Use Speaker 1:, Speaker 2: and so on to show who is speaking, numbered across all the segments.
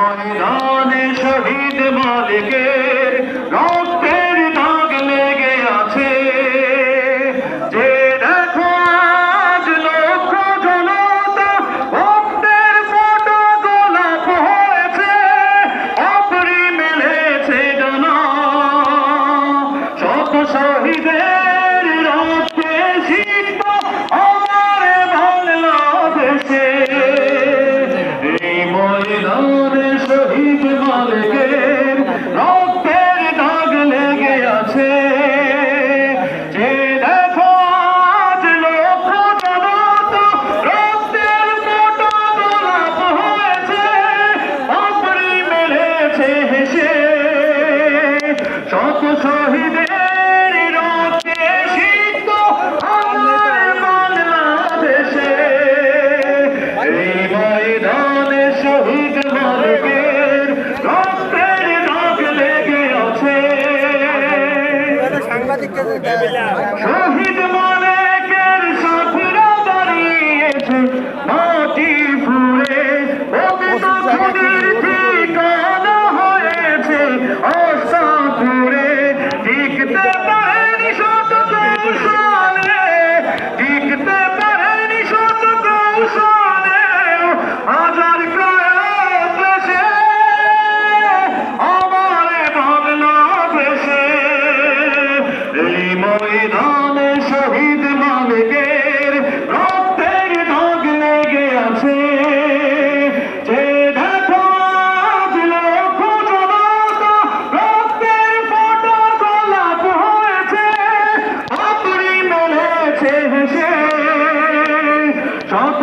Speaker 1: ময়দানে শহীদ মালিকের রক্তের দাগ লেগে আছে। যে দেখো আজ লক্ষ জনতা, ভক্তের ফটো গোলাপ হয়েছে, অপরি মেলেছে জানা। শত শহীদের শহীদ মালিকের সাথীরা দাঁড়িয়েছে মাটি ফুলে পবিত্র ঠিকানা হয়েছে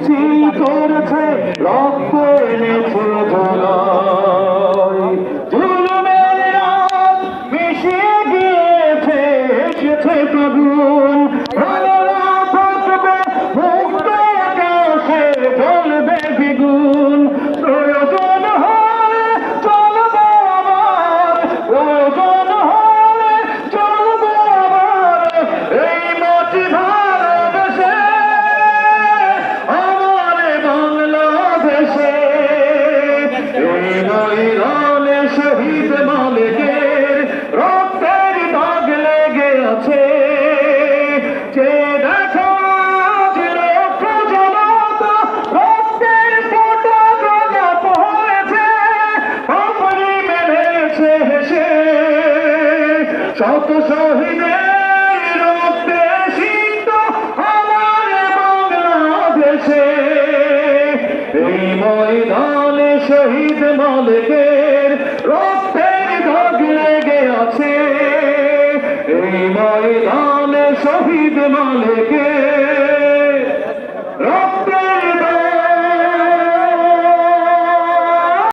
Speaker 1: পিচ্ছি করেছে রক্ত এনেছে ধোলাই। জুলুমের মিশিয়ে গিয়েছে এসেছে তবুন আপনি মেলেছে হেসে। শত শহীদের সিক্ত আমার বাংলাদেশে। এই ময়দানে শহীদ মালিকের ময়দানে শহীদ মালিকের